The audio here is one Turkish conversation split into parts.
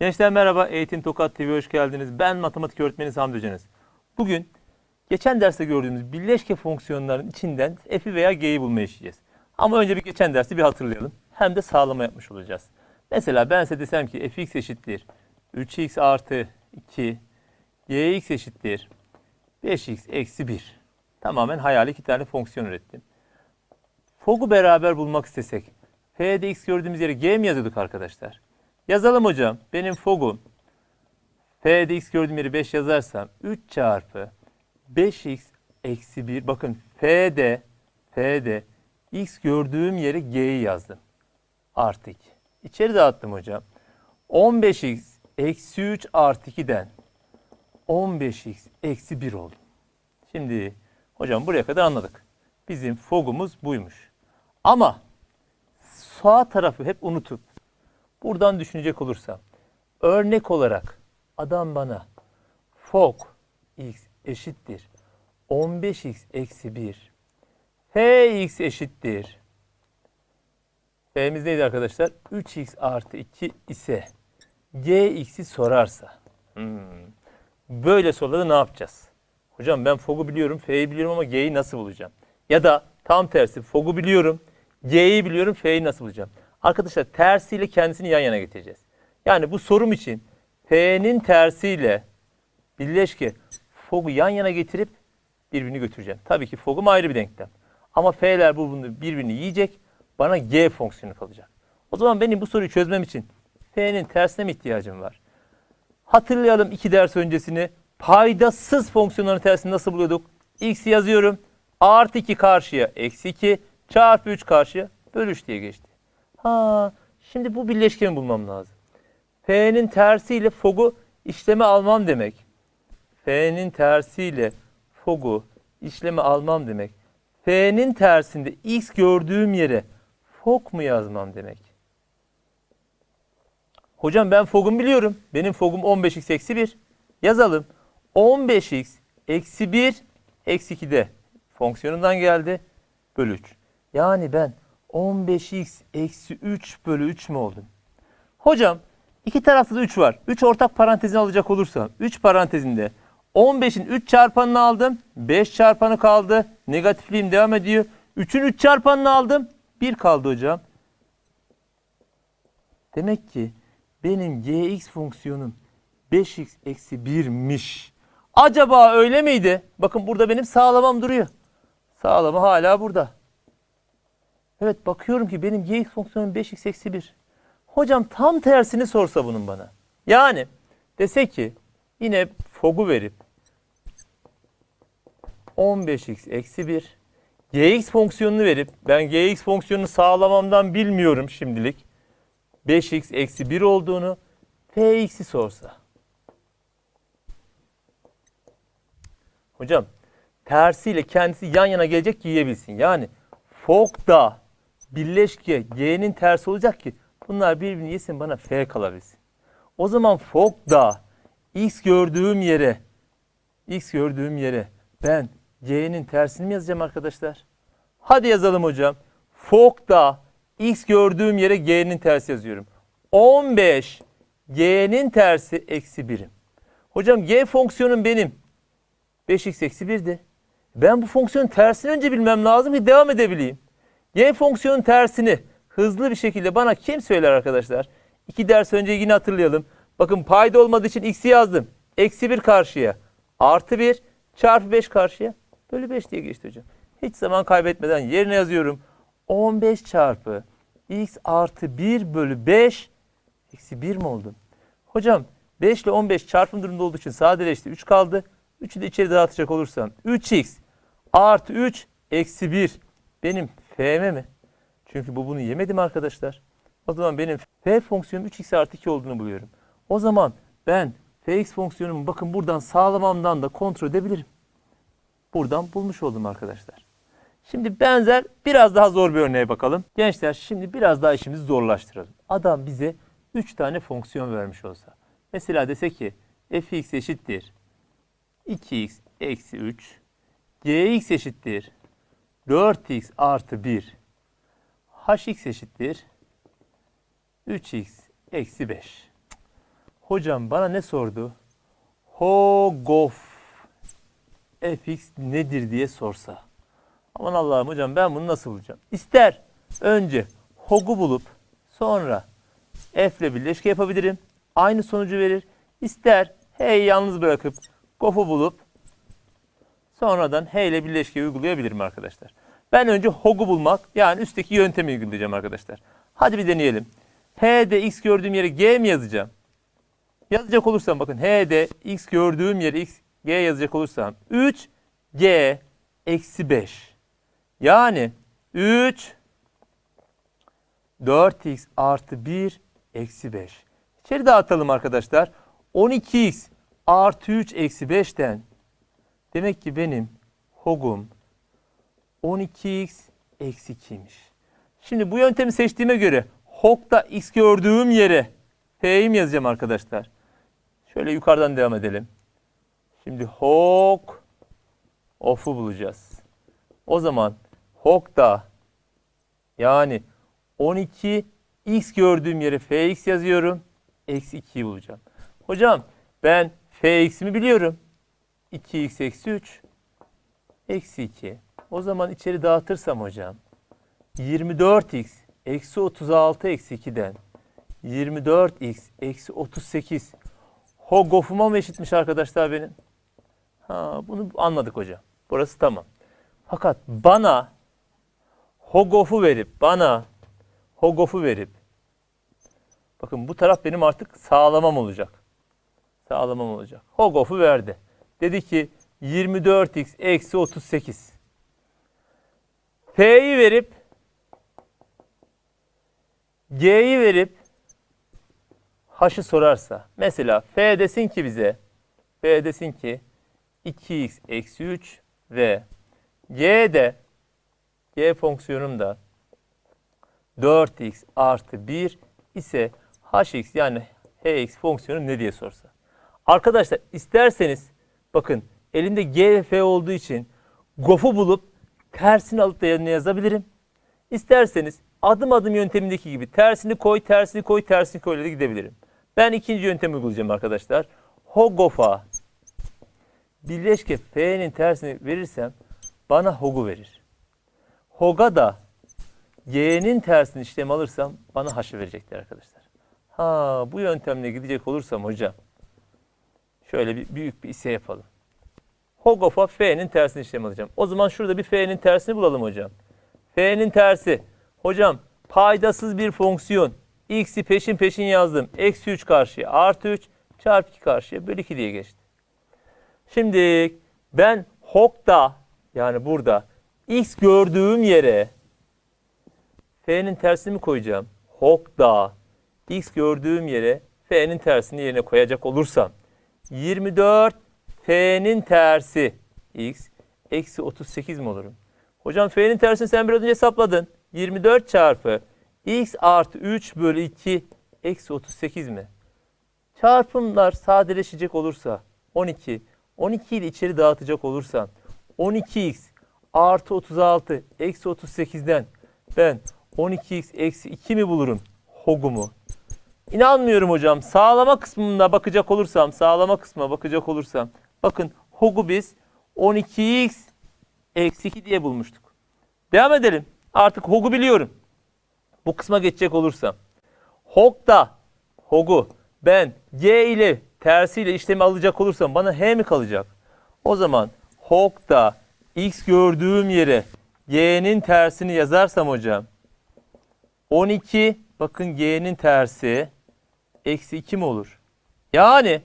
Gençler merhaba, Eğitim Tokat TV'ye hoş geldiniz. Ben matematik öğretmeni Hamdi Hocanız. Bugün geçen derste gördüğümüz birleşke fonksiyonların içinden f'i veya g'yi bulmaya işleyeceğiz. Ama önce bir geçen dersi bir hatırlayalım. Hem de sağlama yapmış olacağız. Mesela ben size desem ki fx eşittir 3x artı 2, gx eşittir 5x eksi 1. Tamamen hayali iki tane fonksiyon ürettim. Fog'u beraber bulmak istesek, f'de x gördüğümüz yere g mi yazıyorduk arkadaşlar? Yazalım hocam. Benim fog'um f'de x gördüğüm yeri 5 yazarsam 3 çarpı 5x eksi 1. Bakın f'de f'de x gördüğüm yere g'yi yazdım. Artı 2. İçeri dağıttım hocam. 15x eksi 3 artı 2'den 15x eksi 1 oldu. Şimdi hocam buraya kadar anladık. Bizim fog'umuz buymuş. Ama sağ tarafı hep unutup buradan düşünecek olursam örnek olarak adam bana fog x eşittir 15x eksi 1 fx eşittir f'miz neydi arkadaşlar? 3x artı 2 ise gx'i sorarsa hmm, böyle sorularda ne yapacağız? Hocam ben fog'u biliyorum, f'yi biliyorum ama g'yi nasıl bulacağım? Ya da tam tersi fog'u biliyorum, g'yi biliyorum, f'yi nasıl bulacağım? Arkadaşlar tersiyle kendisini yan yana getireceğiz. Yani bu sorum için f'nin tersiyle birleşke fog'u yan yana getirip birbirini götüreceğim. Tabii ki fog'um ayrı bir denklem. Ama f'ler bunu birbirini yiyecek. Bana g fonksiyonu kalacak. O zaman benim bu soruyu çözmem için f'nin tersine mi ihtiyacım var? Hatırlayalım iki ders öncesini. Paydasız fonksiyonların tersini nasıl buluyorduk? X yazıyorum. Artı 2 karşıya eksi 2 çarpı 3 karşıya bölü 3 diye geçti. Ha, şimdi bu birleşkeni bulmam lazım. F'nin tersiyle fog'u işleme almam demek. F'nin tersiyle fog'u işleme almam demek. F'nin tersinde x gördüğüm yere fog mu yazmam demek. Hocam ben fog'umu biliyorum. Benim fog'um 15x eksi 1. Yazalım. 15x eksi 1 eksi 2'de fonksiyonundan geldi. Bölü 3. Yani ben 15x eksi 3 bölü 3 mü oldum? Hocam iki tarafta da 3 var. 3 ortak parantezini alacak olursam 3 parantezinde 15'in 3 çarpanını aldım. 5 çarpanı kaldı. Negatifliğim devam ediyor. 3'ün 3 çarpanını aldım. 1 kaldı hocam. Demek ki benim gx fonksiyonum 5x eksi 1'miş. Acaba öyle miydi? Bakın burada benim sağlamam duruyor. Sağlama hala burada. Evet bakıyorum ki benim gx fonksiyonum 5x eksi 1. Hocam tam tersini sorsa bunun bana. Yani dese ki yine fog'u verip 15x eksi 1 gx fonksiyonunu verip ben gx fonksiyonunu sağlamamdan bilmiyorum şimdilik. 5x eksi 1 olduğunu fx'i sorsa. Hocam tersiyle kendisi yan yana gelecek ki yiyebilsin. Yani fog da birleşke g'nin tersi olacak ki bunlar birbirini yesin bana f kalabilsin. O zaman fog da x gördüğüm yere x gördüğüm yere ben g'nin tersini mi yazacağım arkadaşlar? Hadi yazalım hocam. Fog da x gördüğüm yere g'nin tersi yazıyorum. 15 g'nin tersi eksi 1'im. Hocam g fonksiyonum benim 5x eksi 1'di. Ben bu fonksiyonun tersini önce bilmem lazım ki devam edebileyim. Y fonksiyonun tersini hızlı bir şekilde bana kim söyler arkadaşlar? İki ders önce yine hatırlayalım. Bakın payda olmadığı için x'i yazdım. Eksi 1 karşıya. Artı 1 çarpı 5 karşıya. Bölü 5 diye geçti hocam. Hiç zaman kaybetmeden yerine yazıyorum. 15 çarpı x artı 1 bölü 5 eksi 1 mi oldu? Hocam 5 ile 15 çarpım durumunda olduğu için sadeleşti. 3 kaldı. 3'ü de içeri dağıtacak olursam 3x artı 3 eksi 1 benim fm mi? Çünkü bu bunu yemedim arkadaşlar. O zaman benim f fonksiyonum 3x artı 2 olduğunu buluyorum. O zaman ben fx fonksiyonumu bakın buradan sağlamamdan da kontrol edebilirim. Buradan bulmuş oldum arkadaşlar. Şimdi benzer biraz daha zor bir örneğe bakalım. Gençler şimdi biraz daha işimizi zorlaştıralım. Adam bize 3 tane fonksiyon vermiş olsa. Mesela dese ki fx eşittir 2x eksi 3 gx eşittir 4x artı 1 hx eşittir 3x eksi 5. Hocam bana ne sordu? Hogof fx nedir diye sorsa. Aman Allah'ım hocam ben bunu nasıl bulacağım? İster önce hog'u bulup sonra f ile birleşke yapabilirim. Aynı sonucu verir. İster h'yi yalnız bırakıp gof'u bulup sonradan h ile birleşke uygulayabilirim arkadaşlar. Ben önce hog'u bulmak yani üstteki yöntemi uygulayacağım arkadaşlar. Hadi bir deneyelim. H'de x gördüğüm yere g mi yazacağım? Yazacak olursam bakın H'de x gördüğüm yere x g yazacak olursam 3 g eksi 5. Yani 3 4x artı 1 eksi 5. İçeri dağıtalım arkadaşlar. 12x artı 3 eksi 5'ten demek ki benim hogum 12x eksi 2'ymiş. Şimdi bu yöntemi seçtiğime göre hog'da x gördüğüm yere f'yi mi yazacağım arkadaşlar? Şöyle yukarıdan devam edelim. Şimdi hog of'u bulacağız. O zaman hog'da yani 12 x gördüğüm yere fx yazıyorum. Eksi 2'yi bulacağım. Hocam ben fx'imi biliyorum. 2x eksi 3 eksi 2. O zaman içeri dağıtırsam hocam 24x eksi 36 eksi 2'den 24x eksi 38 Hogof'uma mı eşitmiş arkadaşlar benim? Ha, bunu anladık hocam. Burası tamam. Fakat bana Hogof'u verip bana Hogof'u verip bakın bu taraf benim artık sağlamam olacak. Sağlamam olacak. Hogof'u verdi. Dedi ki 24x eksi 38. F'yi verip G'yi verip H'ı sorarsa mesela F desin ki bize F desin ki 2x eksi 3 ve G de G fonksiyonum da 4x artı 1 ise hx yani hx fonksiyonu ne diye sorsa. Arkadaşlar isterseniz bakın elimde g ve f olduğu için gof'u bulup tersini alıp da yanına yazabilirim. İsterseniz adım adım yöntemindeki gibi tersini koy, tersini koy, tersini koy ile de gidebilirim. Ben ikinci yöntemi uygulayacağım arkadaşlar. Hogof'a birleşke f'nin tersini verirsem bana hog'u verir. Hog'a da y'nin tersini işlem alırsam bana h'ı verecektir arkadaşlar. Ha bu yöntemle gidecek olursam hocam şöyle bir büyük bir ise yapalım. Hogof'a f'nin tersini işlem alacağım. O zaman şurada bir f'nin tersini bulalım hocam. F'nin tersi. Hocam paydasız bir fonksiyon. X'i peşin peşin yazdım. Eksi 3 karşıya artı 3 çarpı 2 karşıya bölü 2 diye geçti. Şimdi ben Hog'da yani burada X gördüğüm yere F'nin tersini mi koyacağım? Hog'da X gördüğüm yere F'nin tersini yerine koyacak olursam 24 F'nin tersi X eksi 38 mi olurum? Hocam F'nin tersini sen biraz önce hesapladın. 24 çarpı X artı 3 bölü 2 eksi 38 mi? Çarpımlar sadeleşecek olursa 12, 12 ile içeri dağıtacak olursam 12x artı 36 eksi 38'den ben 12x eksi 2 mi bulurum hogumu? İnanmıyorum hocam. Sağlama kısmına bakacak olursam, sağlama kısmına bakacak olursam bakın hogu biz 12x eksi 2 diye bulmuştuk. Devam edelim. Artık hogu biliyorum. Bu kısma geçecek olursam. Hog'da hogu ben g ile tersiyle işlemi alacak olursam bana h mi kalacak? O zaman hog'da x gördüğüm yere y'nin tersini yazarsam hocam 12 bakın g'nin tersi eksi 2 mi olur? Yani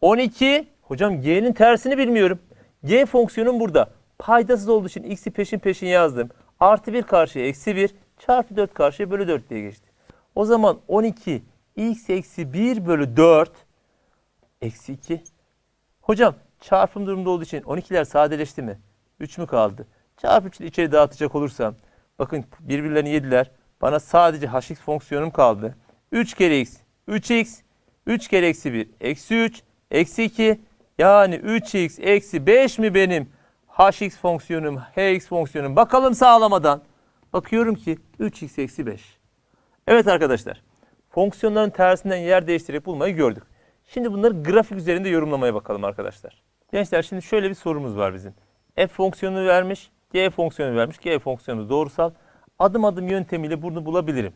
12 hocam g'nin tersini bilmiyorum. G fonksiyonum burada. Paydasız olduğu için x'i peşin peşin yazdım. Artı 1 karşıya eksi 1 çarpı 4 karşıya bölü 4 diye geçti. O zaman 12 x eksi 1 bölü 4 eksi 2. Hocam çarpım durumda olduğu için 12'ler sadeleşti mi? 3 mü kaldı? Çarpı 3'ü içeri dağıtacak olursam bakın birbirlerini yediler. Bana sadece hx fonksiyonum kaldı. 3 kere x 3x 3 kere eksi 1 eksi 3 eksi 2 yani 3x eksi 5 mi benim hx fonksiyonum hx fonksiyonum bakalım sağlamadan. Bakıyorum ki 3x eksi 5. Evet arkadaşlar fonksiyonların tersinden yer değiştirerek bulmayı gördük. Şimdi bunları grafik üzerinde yorumlamaya bakalım arkadaşlar. Gençler şimdi şöyle bir sorumuz var bizim. F fonksiyonu vermiş, G fonksiyonu vermiş. G fonksiyonu doğrusal. Adım adım yöntemiyle bunu bulabilirim.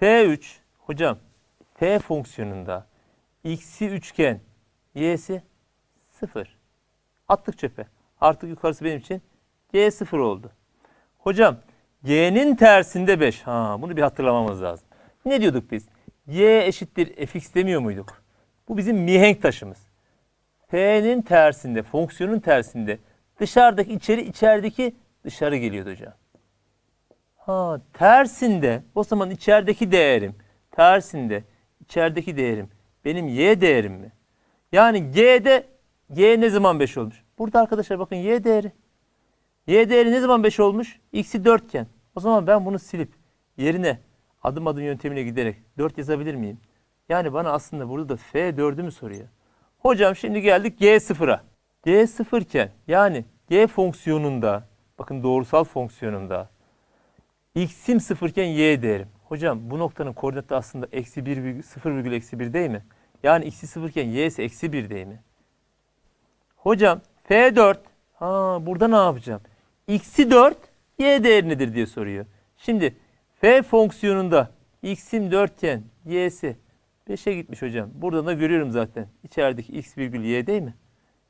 F3 hocam F fonksiyonunda x'i üçgen y'si 0. Attık çöpe. Artık yukarısı benim için g 0 oldu. Hocam y'nin tersinde 5. Ha bunu bir hatırlamamız lazım. Ne diyorduk biz? y eşittir fx demiyor muyduk? Bu bizim mihenk taşımız. F'nin tersinde, fonksiyonun tersinde dışarıdaki içeri, içerideki dışarı geliyordu hocam. Ha tersinde o zaman içerideki değerim, tersinde içerideki değerim benim y değerim mi? Yani g'de y ne zaman 5 olmuş? Burada arkadaşlar bakın y değeri. Y değeri ne zaman 5 olmuş? X'i 4 iken. O zaman ben bunu silip yerine adım adım yöntemine giderek 4 yazabilir miyim? Yani bana aslında burada da F 4'ü mü soruyor? Hocam şimdi geldik G0'a. G0 iken yani G fonksiyonunda bakın doğrusal fonksiyonunda x'im 0 iken y değerim. Hocam bu noktanın koordinatı aslında eksi 1 virgül 0 virgül eksi 1 değil mi? Yani x'i 0 iken y'si eksi 1 değil mi? Hocam F4 ha burada ne yapacağım? X'i 4 y değeri nedir diye soruyor. Şimdi F fonksiyonunda x'im 4 iken y'si 5'e gitmiş hocam. Buradan da görüyorum zaten. İçerideki x virgül y değil mi?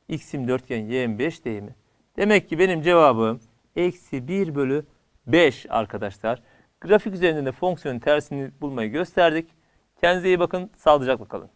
x'im 4 iken y'm 5 değil mi? Demek ki benim cevabım eksi 1 bölü 5 arkadaşlar. Grafik üzerinde de fonksiyonun tersini bulmayı gösterdik. Kendinize iyi bakın. Sağlıcakla kalın.